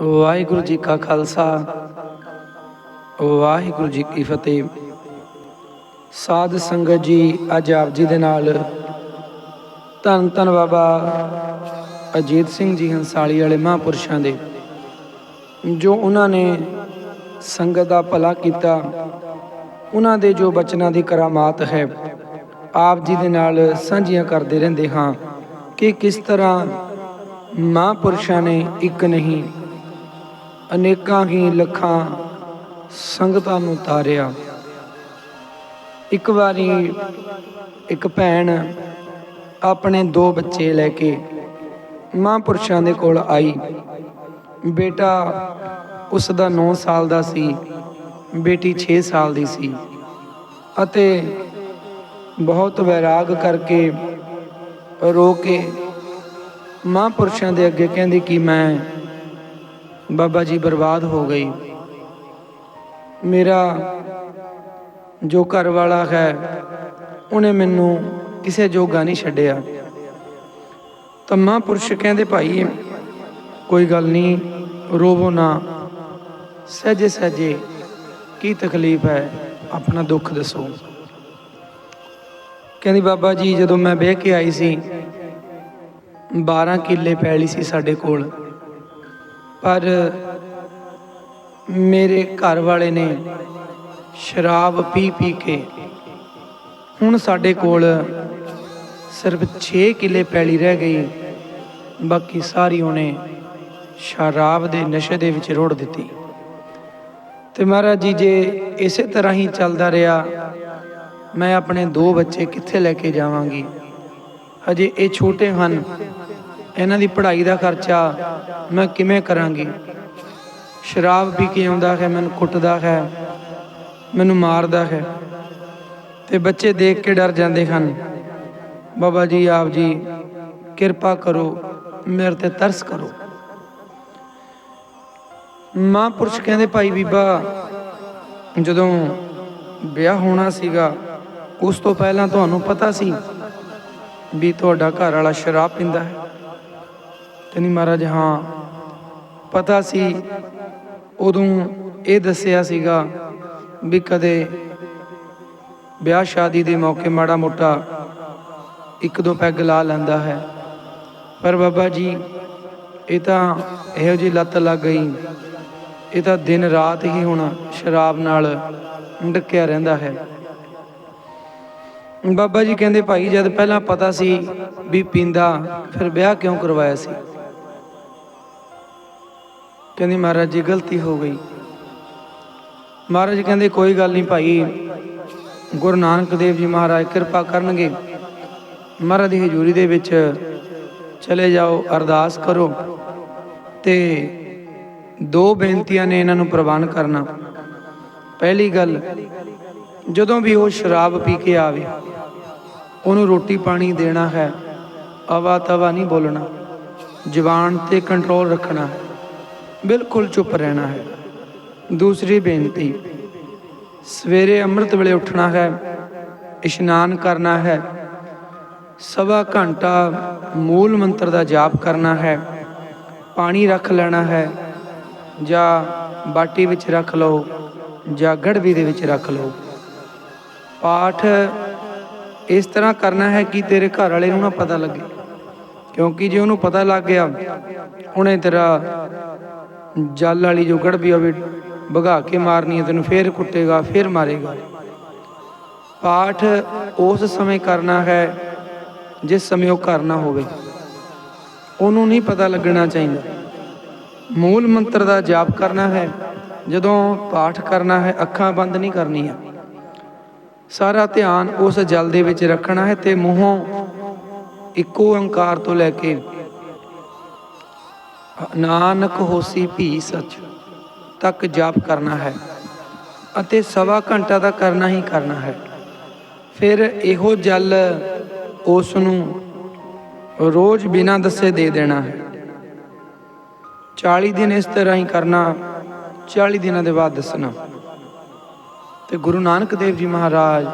ਵਾਹਿਗੁਰੂ ਜੀ ਕਾ ਖਾਲਸਾ, ਵਾਹਿਗੁਰੂ ਜੀ ਕੀ ਫਤਿਹ। ਸਾਧ ਸੰਗਤ ਜੀ, ਅੱਜ ਆਪ ਜੀ ਦੇ ਨਾਲ ਧੰਨ ਧੰਨ ਬਾਬਾ ਅਜੀਤ ਸਿੰਘ ਜੀ ਹੰਸਾਲੀ ਵਾਲੇ ਮਹਾਂਪੁਰਸ਼ਾਂ ਦੇ, ਜੋ ਉਹਨਾਂ ਨੇ ਸੰਗਤ ਦਾ ਭਲਾ ਕੀਤਾ। ਉਹਨਾਂ ਦੇ ਜੋ ਬਚਨਾਂ ਦੀ ਕਰਾਮਾਤ ਹੈ, ਆਪ ਜੀ ਦੇ ਨਾਲ ਸਾਂਝੀਆਂ ਕਰਦੇ ਰਹਿੰਦੇ ਹਾਂ ਕਿ ਕਿਸ ਤਰ੍ਹਾਂ ਮਹਾਂਪੁਰਸ਼ਾਂ ਨੇ ਇੱਕ ਨਹੀਂ ਅਨੇਕਾਂ ਹੀ ਲੱਖਾਂ ਸੰਗਤਾਂ ਨੂੰ ਤਾਰਿਆ। ਇੱਕ ਵਾਰੀ ਇੱਕ ਭੈਣ ਆਪਣੇ ਦੋ ਬੱਚੇ ਲੈ ਕੇ ਮਹਾਂਪੁਰਸ਼ਾਂ ਦੇ ਕੋਲ ਆਈ। ਬੇਟਾ ਉਸ ਦਾ 9 ਸਾਲ ਦਾ ਸੀ, ਬੇਟੀ 6 ਸਾਲ ਦੀ ਸੀ ਅਤੇ ਬਹੁਤ ਵੈਰਾਗ ਕਰਕੇ ਰੋ ਕੇ ਮਹਾਂਪੁਰਸ਼ਾਂ ਦੇ ਅੱਗੇ ਕਹਿੰਦੀ ਕਿ ਮੈਂ ਬਾਬਾ ਜੀ ਬਰਬਾਦ ਹੋ ਗਈ। ਮੇਰਾ ਜੋ ਘਰ ਵਾਲਾ ਹੈ, ਉਹਨੇ ਮੈਨੂੰ ਕਿਸੇ ਜੋਗਾ ਨਹੀਂ ਛੱਡਿਆ। ਤਾਂ ਮਹਾਂਪੁਰਸ਼ ਕਹਿੰਦੇ, ਭਾਈ, ਕੋਈ ਗੱਲ ਨਹੀਂ, ਰੋਵੋ ਨਾ। ਸਹਜੇ ਸਹਜੇ ਕੀ ਤਕਲੀਫ ਹੈ, ਆਪਣਾ ਦੁੱਖ ਦੱਸੋ। ਕਹਿੰਦੀ, ਬਾਬਾ ਜੀ, ਜਦੋਂ ਮੈਂ ਵਿਆਹ ਕੇ ਆਈ ਸੀ 12 ਕਿੱਲੇ ਪੈਲੀ ਸੀ ਸਾਡੇ ਕੋਲ। ਪਰ ਮੇਰੇ ਘਰ ਵਾਲੇ ਨੇ ਸ਼ਰਾਬ ਪੀ ਪੀ ਕੇ ਹੁਣ ਸਾਡੇ ਕੋਲ ਸਿਰਫ 6 ਕਿੱਲੇ ਪੈਲੀ ਰਹਿ ਗਈ, ਬਾਕੀ ਸਾਰੀ ਉਹਨੇ ਸ਼ਰਾਬ ਦੇ ਨਸ਼ੇ ਦੇ ਵਿੱਚ ਰੋੜ ਦਿੱਤੀ। ਤੇ ਮਹਾਰਾਜ ਜੀ, ਜੇ ਇਸੇ ਤਰ੍ਹਾਂ ਹੀ ਚੱਲਦਾ ਰਿਹਾ, ਮੈਂ ਆਪਣੇ ਦੋ ਬੱਚੇ ਕਿੱਥੇ ਲੈ ਕੇ ਜਾਵਾਂਗੀ? ਹਜੇ ਇਹ ਛੋਟੇ ਹਨ ਇਹਨਾਂ ਦੀ ਪੜ੍ਹਾਈ ਦਾ ਖਰਚਾ ਮੈਂ ਕਿਵੇਂ ਕਰਾਂਗੀ? ਸ਼ਰਾਬ ਪੀ ਕੇ ਆਉਂਦਾ ਹੈ, ਮੈਨੂੰ ਕੁੱਟਦਾ ਹੈ, ਮੈਨੂੰ ਮਾਰਦਾ ਹੈ ਤੇ ਬੱਚੇ ਦੇਖ ਕੇ ਡਰ ਜਾਂਦੇ ਹਨ। ਬਾਬਾ ਜੀ, ਆਪ ਜੀ, ਕਿਰਪਾ ਕਰੋ, ਮੇਰੇ ਤੇ ਤਰਸ ਕਰੋ। ਮਹਾਂਪੁਰਸ਼ ਕਹਿੰਦੇ, ਭਾਈ ਬੀਬਾ, ਜਦੋਂ ਵਿਆਹ ਹੋਣਾ ਸੀਗਾ, ਉਸ ਤੋਂ ਪਹਿਲਾਂ ਤੁਹਾਨੂੰ ਪਤਾ ਸੀ ਵੀ ਤੁਹਾਡਾ ਘਰ ਵਾਲਾ ਸ਼ਰਾਬ ਪੀਂਦਾ ਹੈ? ਕਹਿੰਦੀ ਮਹਾਰਾਜ, ਹਾਂ, ਪਤਾ ਸੀ, ਉਦੋਂ ਇਹ ਦੱਸਿਆ ਸੀਗਾ ਵੀ ਕਦੇ ਵਿਆਹ ਸ਼ਾਦੀ ਦੇ ਮੌਕੇ ਮਾੜਾ ਮੋਟਾ ਇੱਕ ਦੋ ਪੈਗ ਲਾ ਲੈਂਦਾ ਹੈ। ਪਰ ਬਾਬਾ ਜੀ, ਇਹ ਤਾਂ ਇਹੋ ਜਿਹੀ ਲੱਤ ਲੱਗ ਗਈ। ਇਹ ਤਾਂ ਦਿਨ ਰਾਤ ਹੀ ਹੁਣ ਸ਼ਰਾਬ ਨਾਲ ਢੱਕਿਆ ਰਹਿੰਦਾ ਹੈ। ਬਾਬਾ ਜੀ ਕਹਿੰਦੇ, ਭਾਈ, ਜਦ ਪਹਿਲਾਂ ਪਤਾ ਸੀ ਵੀ ਪੀਂਦਾ, ਫਿਰ ਵਿਆਹ ਕਿਉਂ ਕਰਵਾਇਆ ਸੀ? ਕਹਿੰਦੀ ਮਹਾਰਾਜ ਜੀ, ਗਲਤੀ ਹੋ ਗਈ। ਮਹਾਰਾਜ ਕਹਿੰਦੇ, ਕੋਈ ਗੱਲ ਨਹੀਂ ਭਾਈ, ਗੁਰੂ ਨਾਨਕ ਦੇਵ ਜੀ ਮਹਾਰਾਜ ਕਿਰਪਾ ਕਰਨਗੇ। ਮਹਾਰਾਜ ਦੀ ਹਜ਼ੂਰੀ ਦੇ ਵਿੱਚ ਚਲੇ ਜਾਓ, ਅਰਦਾਸ ਕਰੋ ਤੇ ਦੋ ਬੇਨਤੀਆਂ ਨੇ ਇਹਨਾਂ ਨੂੰ ਪ੍ਰਵਾਨ ਕਰਨਾ। ਪਹਿਲੀ ਗੱਲ, ਜਦੋਂ ਵੀ ਉਹ ਸ਼ਰਾਬ ਪੀ ਕੇ ਆਵੇ, ਉਹਨੂੰ ਰੋਟੀ ਪਾਣੀ ਦੇਣਾ ਹੈ ਅਵਾ ਤਵਾ ਨਹੀਂ ਬੋਲਣਾ। ਜ਼ੁਬਾਨ ਤੇ ਕੰਟਰੋਲ ਰੱਖਣਾ ਹੈ। ਬਿਲਕੁਲ ਚੁੱਪ ਰਹਿਣਾ ਹੈ। ਦੂਸਰੀ ਬੇਨਤੀ, ਸਵੇਰੇ ਅੰਮ੍ਰਿਤ ਵੇਲੇ ਉੱਠਣਾ ਹੈ, ਇਸ਼ਨਾਨ ਕਰਨਾ ਹੈ, ਸਵਾ ਘੰਟਾ ਮੂਲ ਮੰਤਰ ਦਾ ਜਾਪ ਕਰਨਾ ਹੈ, ਪਾਣੀ ਰੱਖ ਲੈਣਾ ਹੈ, ਜਾਂ ਬਾਟੀ ਵਿੱਚ ਰੱਖ ਲਓ, ਜਾਂ ਗੜਵੀ ਦੇ ਵਿੱਚ ਰੱਖ ਲਓ। ਪਾਠ ਇਸ ਤਰ੍ਹਾਂ ਕਰਨਾ ਹੈ ਕਿ ਤੇਰੇ ਘਰ ਵਾਲੇ ਨੂੰ ਨਾ ਪਤਾ ਲੱਗੇ, ਕਿਉਂਕਿ ਜੇ ਉਹਨੂੰ ਪਤਾ ਲੱਗ ਗਿਆ ਉਹਨੇ ਤੇਰਾ ਜਲ ਵਾਲੀ ਜੋ ਗੜਬੀ ਹੋਵੇ ਭਗਾ ਕੇ ਮਾਰਨੀ ਹੈ ਤੈਨੂੰ ਫੇਰ ਕੁੱਟੇਗਾ, ਫੇਰ ਮਾਰੇਗਾ। ਪਾਠ ਉਸ ਸਮੇਂ ਕਰਨਾ ਹੈ, ਜਿਸ ਸਮੇਂ ਉਹ ਕਰਨਾ ਹੋਵੇ। ਉਹਨੂੰ ਨਹੀਂ ਪਤਾ ਲੱਗਣਾ ਚਾਹੀਦਾ। ਮੂਲ ਮੰਤਰ ਦਾ ਜਾਪ ਕਰਨਾ ਹੈ, ਜਦੋਂ ਪਾਠ ਕਰਨਾ ਹੈ, ਅੱਖਾਂ ਬੰਦ ਨਹੀਂ ਕਰਨੀਆਂ। ਸਾਰਾ ਧਿਆਨ ਉਸ ਜਲ ਦੇ ਵਿੱਚ ਰੱਖਣਾ ਹੈ ਤੇ ਮੂੰਹੋਂ ਇੱਕੋ ਓੰਕਾਰ ਤੋਂ ਲੈ ਕੇ ਨਾਨਕ ਹੋਸੀ ਭੀ ਸਚ, ਤੱਕ ਜਾਪ ਕਰਨਾ ਹੈ ਅਤੇ ਸਵਾ ਘੰਟਾ ਦਾ ਕਰਨਾ ਹੀ ਕਰਨਾ ਹੈ। ਫਿਰ ਇਹੋ ਜਲ ਉਸ ਨੂੰ ਰੋਜ਼ ਬਿਨਾਂ ਦੱਸੇ ਦੇ ਦੇਣਾ ਹੈ। 40 ਦਿਨ ਇਸ ਤਰ੍ਹਾਂ ਹੀ ਕਰਨਾ 40 ਦਿਨਾਂ ਦੇ ਬਾਅਦ ਦੱਸਣਾ। ਤੇ ਗੁਰੂ ਨਾਨਕ ਦੇਵ ਜੀ ਮਹਾਰਾਜ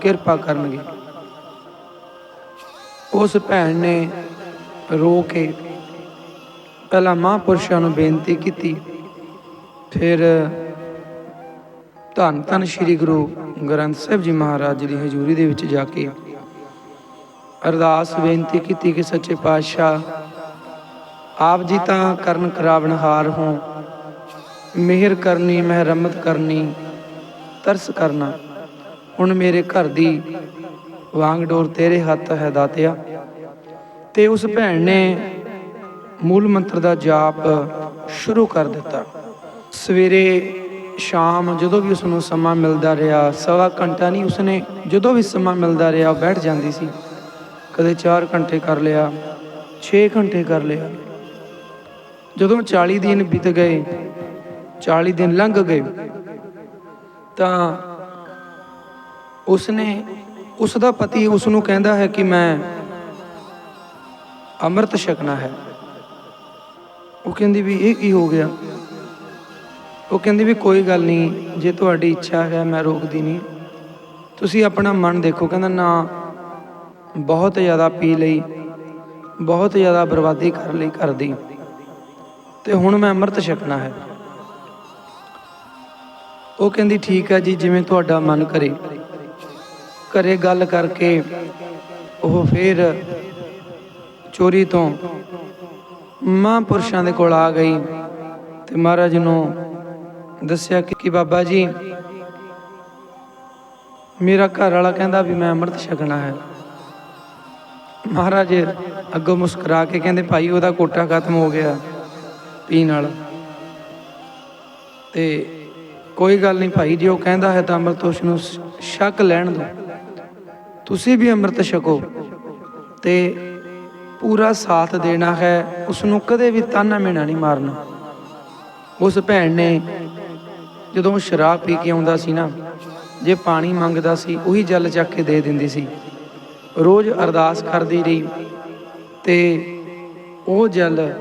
ਕਿਰਪਾ ਕਰਨਗੇ। ਉਸ ਭੈਣ ਨੇ ਰੋ ਕੇ ਪਹਿਲਾਂ ਮਹਾਂਪੁਰਸ਼ਾਂ ਨੂੰ ਬੇਨਤੀ ਕੀਤੀ। ਫਿਰ ਧੰਨ ਧੰਨ ਸ੍ਰੀ ਗੁਰੂ ਗ੍ਰੰਥ ਸਾਹਿਬ ਜੀ ਮਹਾਰਾਜ ਦੀ ਹਜ਼ੂਰੀ ਦੇ ਵਿੱਚ ਜਾ ਕੇ ਅਰਦਾਸ ਬੇਨਤੀ ਕੀਤੀ ਕਿ ਸੱਚੇ ਪਾਤਸ਼ਾਹ, ਆਪ ਜੀ ਤਾਂ ਕਰਨ ਕਰਾਵਣਹਾਰ ਹੋ। ਮਿਹਰ ਕਰਨੀ ਮਹਿਰਮਤ ਕਰਨੀ, ਤਰਸ ਕਰਨਾ। ਹੁਣ ਮੇਰੇ ਘਰ ਦੀ ਵਾਂਗ ਡੋਰ ਤੇਰੇ ਹੱਥ ਹੈ ਦਾਤਿਆ। ਤੇ ਉਸ ਭੈਣ ਨੇ ਮੂਲ ਮੰਤਰ ਦਾ ਜਾਪ ਸ਼ੁਰੂ ਕਰ ਦਿੱਤਾ। ਸਵੇਰੇ ਸ਼ਾਮ ਜਦੋਂ ਵੀ ਉਸ ਨੂੰ ਸਮਾਂ ਮਿਲਦਾ ਰਿਹਾ, ਸਵਾ ਘੰਟਾ ਨਹੀਂ, ਉਸਨੇ ਜਦੋਂ ਵੀ ਸਮਾਂ ਮਿਲਦਾ ਰਿਹਾ, ਉਹ ਬੈਠ ਜਾਂਦੀ ਸੀ। ਕਦੇ 4 ਘੰਟੇ ਕਰ ਲਿਆ 6 ਘੰਟੇ ਕਰ ਲਿਆ। ਜਦੋਂ 40 ਦਿਨ ਬੀਤ ਗਏ 40 ਦਿਨ ਲੰਘ ਗਏ, ਤਾਂ ਉਸਨੇ ਉਸ ਦਾ ਪਤੀ ਉਸ ਨੂੰ ਕਹਿੰਦਾ ਹੈ ਕਿ ਮੈਂ ਅੰਮ੍ਰਿਤ ਛਕਣਾ ਹੈ। ਉਹ ਕਹਿੰਦੀ ਵੀ ਇਹ ਕੀ ਹੋ ਗਿਆ? ਉਹ ਕਹਿੰਦੀ ਵੀ ਕੋਈ ਗੱਲ ਨਹੀਂ, ਜੇ ਤੁਹਾਡੀ ਇੱਛਾ ਹੈ ਮੈਂ ਰੋਕਦੀ ਨਹੀਂ। ਤੁਸੀਂ ਆਪਣਾ ਮਨ ਦੇਖੋ, ਕਹਿੰਦਾ ਨਾ, ਬਹੁਤ ਜ਼ਿਆਦਾ ਪੀ ਲਈ, ਬਹੁਤ ਜ਼ਿਆਦਾ ਬਰਬਾਦੀ ਕਰ ਲਈ ਕਰਦੀ ਦੀ, ਤੇ ਹੁਣ ਮੈਂ ਅੰਮ੍ਰਿਤ ਛਕਣਾ ਹੈ। ਉਹ ਕਹਿੰਦੀ ਠੀਕ ਹੈ ਜੀ, ਜਿਵੇਂ ਤੁਹਾਡਾ ਮਨ ਕਰੇ। ਘਰੇ ਗੱਲ ਕਰਕੇ ਉਹ ਫਿਰ ਚੋਰੀ ਤੋਂ ਮਹਾਂਪੁਰਸ਼ਾਂ ਦੇ ਕੋਲ ਆ ਗਈ ਤੇ ਮਹਾਰਾਜ ਨੂੰ ਦੱਸਿਆ ਕਿ ਬਾਬਾ ਜੀ, ਮੇਰਾ ਘਰ ਵਾਲਾ ਕਹਿੰਦਾ ਵੀ ਮੈਂ ਅੰਮ੍ਰਿਤ ਛਕਣਾ ਹੈ। ਮਹਾਰਾਜ ਅੱਗੋਂ ਮੁਸਕਰਾ ਕੇ ਕਹਿੰਦੇ, ਭਾਈ, ਉਹਦਾ ਕੋਟਾ ਖਤਮ ਹੋ ਗਿਆ ਪੀਣ ਵਾਲਾ। ਤੇ ਕੋਈ ਗੱਲ ਨਹੀਂ ਭਾਈ, ਜੇ ਉਹ ਕਹਿੰਦਾ ਹੈ ਤਾਂ ਅੰਮ੍ਰਿਤ ਉਸ ਨੂੰ ਛਕ ਲੈਣ ਦਿਓ ਤੁਸੀਂ ਵੀ ਅੰਮ੍ਰਿਤ ਛਕੋ। ਤੇ ਪੂਰਾ ਸਾਥ ਦੇਣਾ ਹੈ ਉਸ ਨੂੰ ਕਦੇ ਵੀ ਤਾਨਾ ਮੇਣਾ ਨਹੀਂ ਮਾਰਨਾ। ਉਸ ਭੈਣ ਨੇ ਜਦੋਂ ਸ਼ਰਾਬ ਪੀ ਕੇ ਆਉਂਦਾ ਸੀ ਨਾ, ਜੇ ਪਾਣੀ ਮੰਗਦਾ ਸੀ, ਉਹੀ ਜਲ ਚੱਕ ਕੇ ਦੇ ਦਿੰਦੀ ਸੀ। ਰੋਜ਼ ਅਰਦਾਸ ਕਰਦੀ ਰਹੀ ਤੇ ਉਹ ਜਲ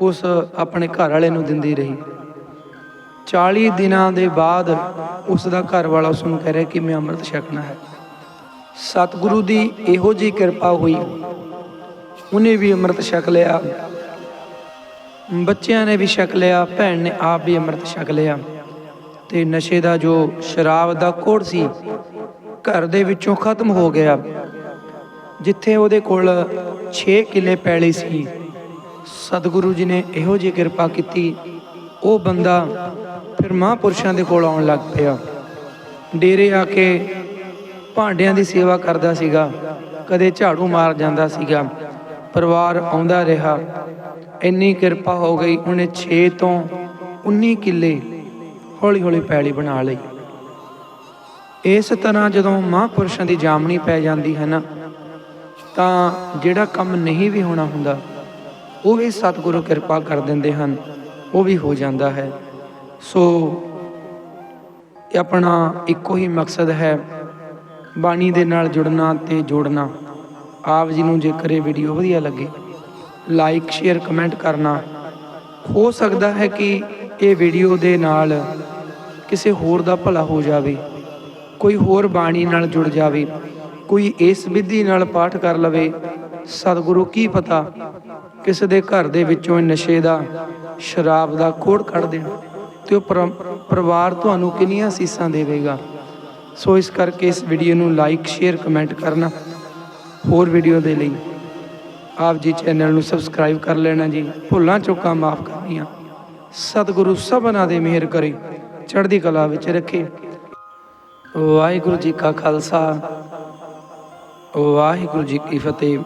ਉਸ ਆਪਣੇ ਘਰ ਵਾਲੇ ਨੂੰ ਦਿੰਦੀ ਰਹੀ। 40 ਦਿਨਾਂ ਦੇ ਬਾਅਦ ਉਸ ਦਾ ਘਰ ਵਾਲਾ ਉਸ ਨੂੰ ਕਹਿ ਰਿਹਾ ਕਿ ਮੈਂ ਅੰਮ੍ਰਿਤ ਛਕਣਾ ਹੈ। ਸਤਿਗੁਰੂ ਦੀ ਇਹੋ ਜੀ ਕਿਰਪਾ ਹੋਈ ਉਹਨੇ ਵੀ ਅੰਮ੍ਰਿਤ ਛਕ ਲਿਆ। ਬੱਚਿਆਂ ਨੇ ਵੀ ਛਕ ਲਿਆ, ਭੈਣ ਨੇ ਆਪ ਵੀ ਅੰਮ੍ਰਿਤ ਛਕ ਲਿਆ। ਤੇ ਨਸ਼ੇ ਦਾ ਜੋ ਸ਼ਰਾਬ ਦਾ ਕੋੜ ਸੀ, ਘਰ ਦੇ ਵਿੱਚੋਂ ਖਤਮ ਹੋ ਗਿਆ। ਜਿੱਥੇ ਉਹਦੇ ਕੋਲ 6 ਕਿੱਲੇ ਪੈਲੀ ਸੀ, ਸਤਿਗੁਰੂ ਜੀ ਨੇ ਇਹੋ ਜਿਹੀ ਕਿਰਪਾ ਕੀਤੀ। ਉਹ ਬੰਦਾ ਫਿਰ ਮਹਾਂਪੁਰਸ਼ਾਂ ਦੇ ਕੋਲ ਆਉਣ ਲੱਗ ਪਿਆ। ਡੇਰੇ ਆ ਕੇ ਭਾਂਡਿਆਂ ਦੀ ਸੇਵਾ ਕਰਦਾ ਸੀਗਾ, ਕਦੇ ਝਾੜੂ ਮਾਰ ਜਾਂਦਾ ਸੀਗਾ। ਪਰਿਵਾਰ ਆਉਂਦਾ ਰਿਹਾ। ਇੰਨੀ ਕਿਰਪਾ ਹੋ ਗਈ ਉਹਨੇ 6 ਤੋਂ 19 ਕਿੱਲੇ ਹੌਲੀ ਹੌਲੀ ਪੈਲੀ ਬਣਾ ਲਈ। ਇਸ ਤਰ੍ਹਾਂ ਜਦੋਂ ਮਹਾਂਪੁਰਸ਼ਾਂ ਦੀ ਜਾਮਣੀ ਪੈ ਜਾਂਦੀ ਹੈ ਨਾ, ਤਾਂ ਜਿਹੜਾ ਕੰਮ ਨਹੀਂ ਵੀ ਹੋਣਾ ਹੁੰਦਾ, ਉਹ ਵੀ ਸਤਿਗੁਰੂ ਕਿਰਪਾ ਕਰ ਦਿੰਦੇ ਹਨ, ਉਹ ਵੀ ਹੋ ਜਾਂਦਾ ਹੈ। ਸੋ ਆਪਣਾ ਇੱਕੋ ਹੀ ਮਕਸਦ ਹੈ, ਬਾਣੀ ਦੇ ਨਾਲ ਜੁੜਨਾ ਤੇ ਜੋੜਨਾ। ਆਪ ਜੀ ਨੂੰ ਜੇਕਰ ਇਹ ਵੀਡੀਓ ਵਧੀਆ ਲੱਗੇ ਲਾਈਕ ਸ਼ੇਅਰ ਕਮੈਂਟ ਕਰਨਾ। ਹੋ ਸਕਦਾ ਹੈ ਕਿ ਇਹ ਵੀਡੀਓ ਦੇ ਨਾਲ ਕਿਸੇ ਹੋਰ ਦਾ ਭਲਾ ਹੋ ਜਾਵੇ, ਕੋਈ ਹੋਰ ਬਾਣੀ ਨਾਲ ਜੁੜ ਜਾਵੇ, ਕੋਈ ਇਸ ਵਿਧੀ ਨਾਲ ਪਾਠ ਕਰ ਲਵੇ। ਸਤਿਗੁਰੂ ਕੀ ਪਤਾ ਕਿਸੇ ਦੇ ਘਰ ਦੇ ਵਿੱਚੋਂ ਇਹ ਨਸ਼ੇ ਦਾ, ਸ਼ਰਾਬ ਦਾ ਖੋੜ ਕੱਢ ਦੇਣ ਤੇ ਉਹ ਪਰਿਵਾਰ ਤੁਹਾਨੂੰ ਕਿੰਨੀਆਂ ਸੀਸਾਂ ਦੇਵੇਗਾ। ਸੋ ਇਸ ਕਰਕੇ ਇਸ ਵੀਡੀਓ ਨੂੰ ਲਾਈਕ ਸ਼ੇਅਰ ਕਮੈਂਟ ਕਰਨਾ। ਹੋਰ ਵੀਡੀਓ ਦੇ ਲਈ ਆਪ ਜੀ ਚੈਨਲ ਨੂੰ ਸਬਸਕ੍ਰਾਈਬ ਕਰ ਲੈਣਾ ਜੀ। ਭੁੱਲਾਂ ਚੁੱਕਾਂ ਮਾਫ ਕਰਨੀਆਂ। ਸਤਿਗੁਰੂ ਸਭਨਾਂ ਦੇ ਮਿਹਰ ਕਰੇ, ਚੜ੍ਹਦੀ ਕਲਾ ਵਿੱਚ ਰੱਖੇ। ਵਾਹਿਗੁਰੂ ਜੀ ਕਾ ਖਾਲਸਾ। ਵਾਹਿਗੁਰੂ ਜੀ ਕੀ ਫਤਿਹ।